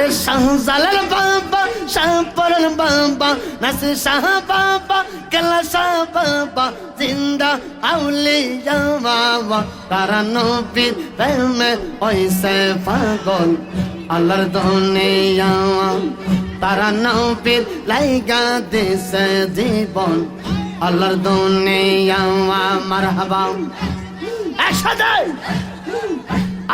আরে শাহজালাল বাবা শাহপরল বাবা, নাসির শাহ বাবা, কেলা শাহ বাবা, জিন্দা আউলিয়া বাবা, তারা নবীর প্রেমে হইছে পাগল, আল্লাহর দুনিয়া তারা নবীর লাইগা দিছে জীবন, আল্লাহর দুনিয়া মারহাবা। একসাথে!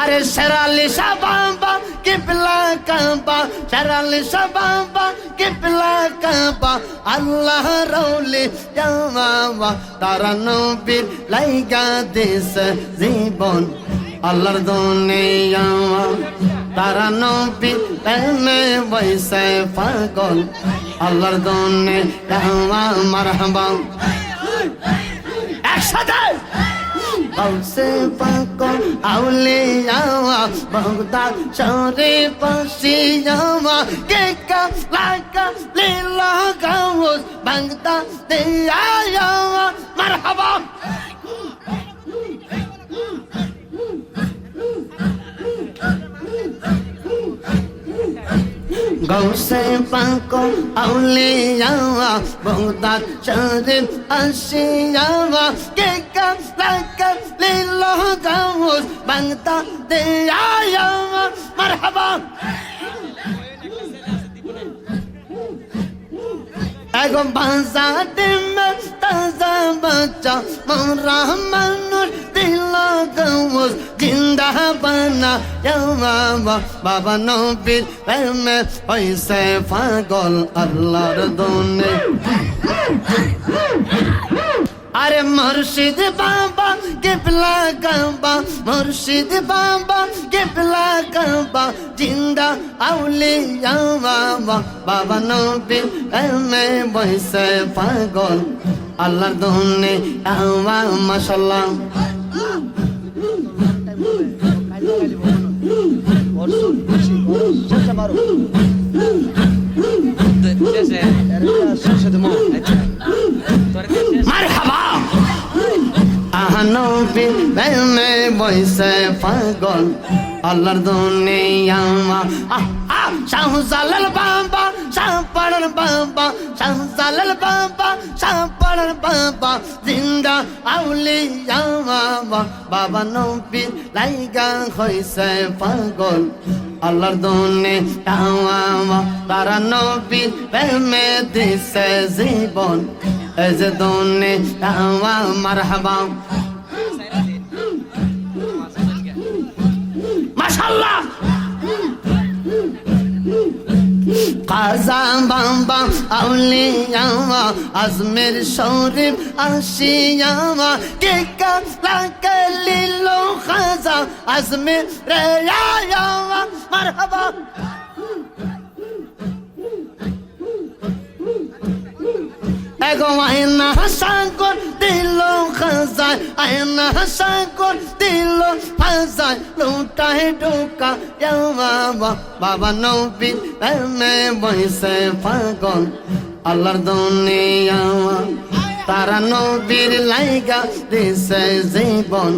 আরে শেরালি সাবাবা কিবলা কাবা শেরালি সাবাবা কিবলা কাবা আল্লাহ রৌলি জামাবা তারা নবীর লাইগা দিস জীবন, আল্লাহর দোনে দুনিয়া তারা নবীর প্রেমে বৈসে পাগল, আল্লাহর দুনিয়া মারহাবা। একসাথে! বংশে পাক আউলিয়া বগদাদ পাশে যাওয়া কে কাকা লীলা গাউস বাগদা দেয়া মারহাবা গৌসে পাক আউলিয়া বগদাদ শরে আসিয়ামা কে কা লাকা লীলা গাউস বাগদা দেয়া মারহাবা। এগো বাজা ডিমে তাজা বাচ্চা মরা মানুষ দিল গৌস জিন্দা বানা বাবা বাবা নবীর প্রেমে হইছে পাগল আল্লাহর দোনে। আরে মুর্শিদ বাবা, কেবলা কাবা, মুর্শিদ বাবা, কেবলা কাবা, জিন্দা আউলিয়া বাবা বাবা নবী এমে বইসে পাগল, আল্লাহর দোনে আওয়া মাশাল্লাহ মারহাবা আহানবী প্রেমে বইসে পাগল। আল্লাহর দুনিয়া শাহজালাল বাবা, শাহপাড়ার বাবা, শাহজালাল বাবা, শাহপাড়ার বাবা, জিন্দা আউলিয়া বাবা বাবা নবী লাইগা হইছে পাগল। আল্লাহর দুনিয়া তারা নবী প্রেমে দিছে জীবন। এই যে দুনিয়া মারহাবা। মাশাল্লাহ কাজা বাবা আউলিয়ামা আজমের শরীফ আসিয়ামা কে কালা লিলো খাজা আজমের রে আয়ামা মারহাবা এগো আয়না সাগর দিল খাজায় আয়না সাগর দিল খাজায় লুটায় ঢোকা বাবা বাবা নবী প্রেমে বইসে পাগল আল্লাহর দুনিয়া তারা নবীর লাইগা দিছে জীবন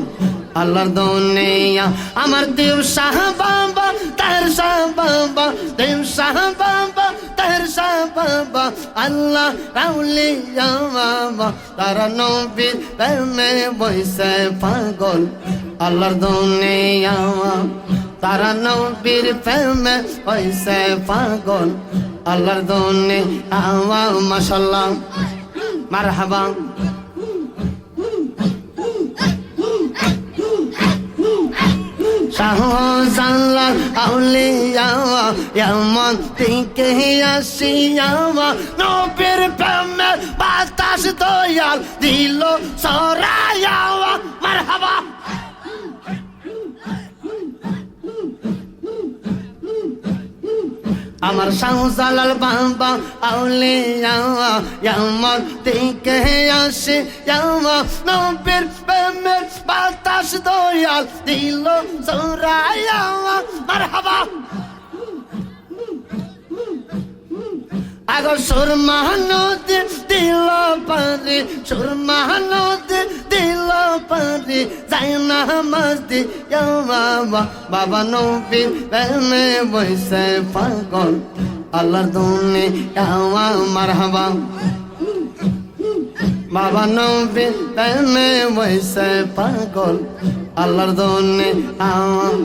আল্লাহর দুনিয়া আমার দেব শাহ বাবা তার শাহ বাবা দেব শাহ বাবা তার শাহ বাবা আল্লাহ রাউলিয়া বাবা তারা নবীর প্রেমে বইসে পাগল, আল্লাহর দুনিয়া তারা নবীর প্রেমে বইসে পাগল, আল্লাহর দুনিয়া মাশাল্লাহ। মারহাবা। শাহজালাল আউলিয়া এমন দিকে আসিয়া নবীর প্রেমে বাতাস দয়াল দিল সরাইয়া মারহাবা আমার শাহজালাল বাবা আউলিয়া আমার দিকে আসে আমার নবীর প্রেমের বাতাস দয়াল দিল সরাইয়া মারহাবা আগো সুরমা নদী দিল পারি সুরমা নদী দিল পারি, যাই না মস্তি বাবা বাবা নবী প্রেমে বৈসে পাগল, আল্লাহর দুনে মারহাবা। বাবা নবী প্রেমে বৈসে পাগল, আল্লাহর দুনে আমার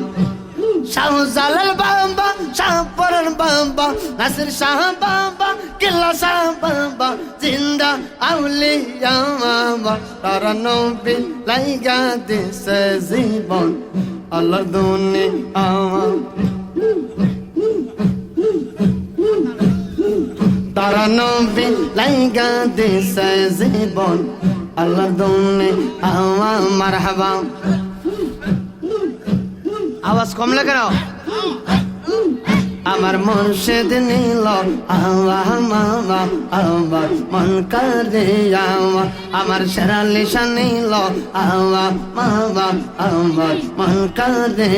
শাহ জালাল বাবা শাহ পরন বাবা নাসির শাহ বাবা কিল্লা শাহ বাবা জিন্দা আউলিয়া বাবা তারা নবী লাইগা দিছে জীবন, আল্লাহর দুনি আমার। তারা নবী লাইগা দিছে জীবন, আল্লাহর দুনি আমার। মারহাবা। আওয়াজ কমলে কেন আমার মুর্শিদ নীল আমার মন করে আমা আমার শেরালিশা নীল আমার মন করে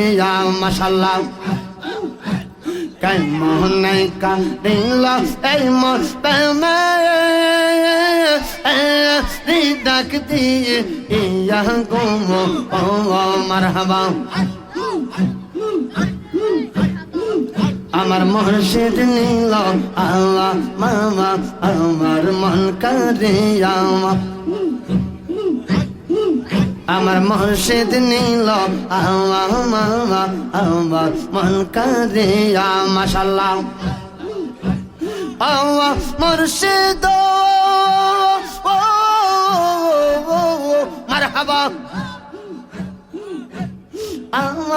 রি ডাক দিয়ে ইয়া গুম ও, মারহাবা। আমার মুর্শিদ নীল আল্লাহ মামা আমার মন করে আমা আমার মুর্শিদ নীল আল্লাহ মামা আমার মন করে মাশাল্লাহ আল্লাহ মুর্শিদ মারহাবা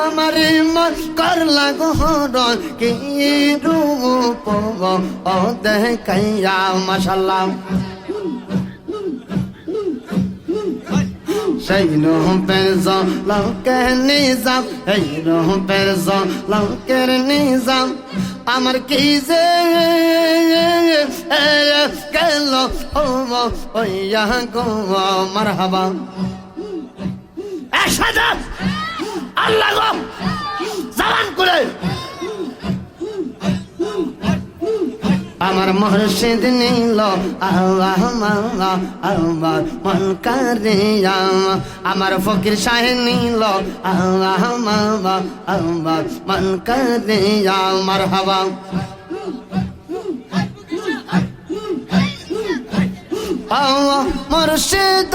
আমার মন কর লাগো হরণ কি রূপ ও দেখাইয়া মাশাল্লাহ সেই রূপের লঙ্কের নিজাম, এই রূপের লঙ্কের নিজাম। আমার কি যে গেল ওইয়া গো, মারহাবা। একসাথে আল্লাহ গো! করে! আমার মুর্শিদ নীল, আল্লাহ মাল্লাহ আমার মন করে আমার ফকির শাহে নীল, আল্লাহ মাল্লাহ আমার মন করে আমার হবা আল্লাহ মুর্শিদ।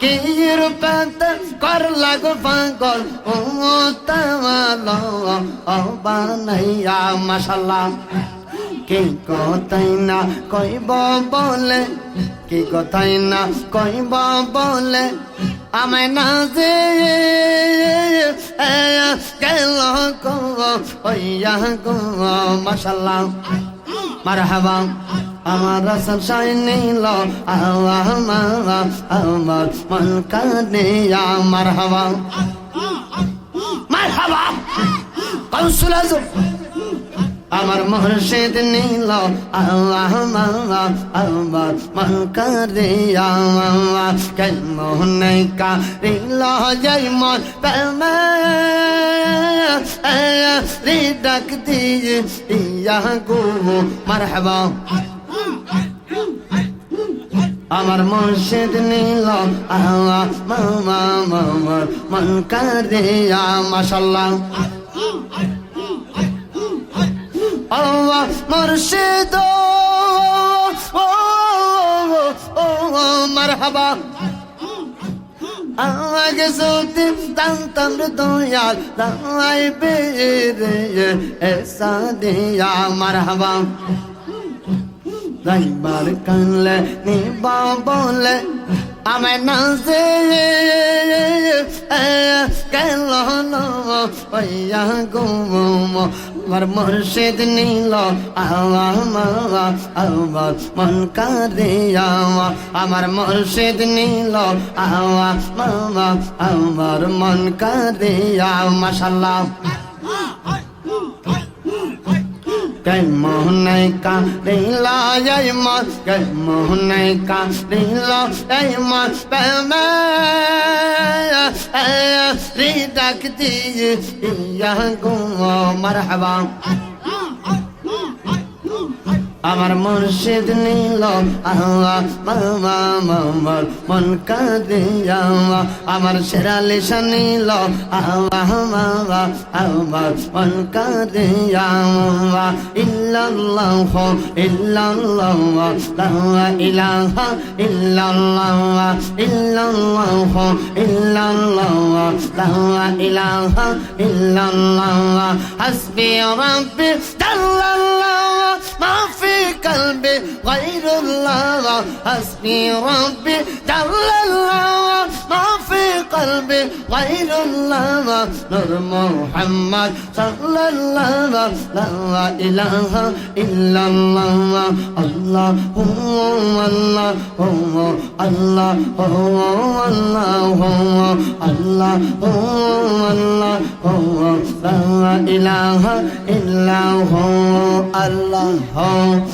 কির পাত কর লাগো পাগল, ও তামাল ও বানাইয়া মাশাল্লাহ। কি কথাই না কইব বলে, কি কথাই না কইব বলে, আমায় না যে গেল গো ওইয়া গো, মাশাল্লাহ। মারহাবা। আমার শাই নীল মামা আমার মন কানে আমার হাওয়া মার হাওয়া কৌশল আমার মুর্শিদ নীল, আল্লাহ মামা আমার মন করে আমার কেন মোহনে কা রিল জয় মন প্রেমে। ডাক দিয়ে ইয়া গো মারহাবা। আমার মুর্শিদ নীল, আল্লাহ মামা মামার মন করে মাশাল্লাহ। আল্লাহ মুর্শিদ, ও মারহাবা। আমাকে সত্যি জানতাম রে দয়াল দাই বেরে এসা দিয়া, মারহাবা। দাইবার কানলে নিবা বলে আমার নাচে গেল ওইয়া গুম আমার মুর্শিদ নীল আমার আমার মন কারে আমার মুর্শিদ নীল আমার আমার মন কারে মাশাল্লাহ गए मोहन का रीला जय माँ गए मोहन का रीला जय माँ श्री डक दी गुआ मरहबा আমার মুর্শিদ নীল মামার, মন কাঁদে যাওয়া। আমার সেরালে নীল আমার মন কাঁদে যাওয়া। ইল্লাল্লাহ ইল্লাল্লাহ ইলাহা ইল্লাল্লাহ ইল্লাল্লাহ ইল্লাল্লাহ ইলাহা ইল্লাল্লাহ। ما في قلبي غير الله. حسبي ربي جل الله. ما في قلبي غير الله. نور محمد صلى الله لا إله إلا الله. الله هو الله. هو الله. هو الله. هو الله هو الله. هو لا إله إلا هو. الله. home.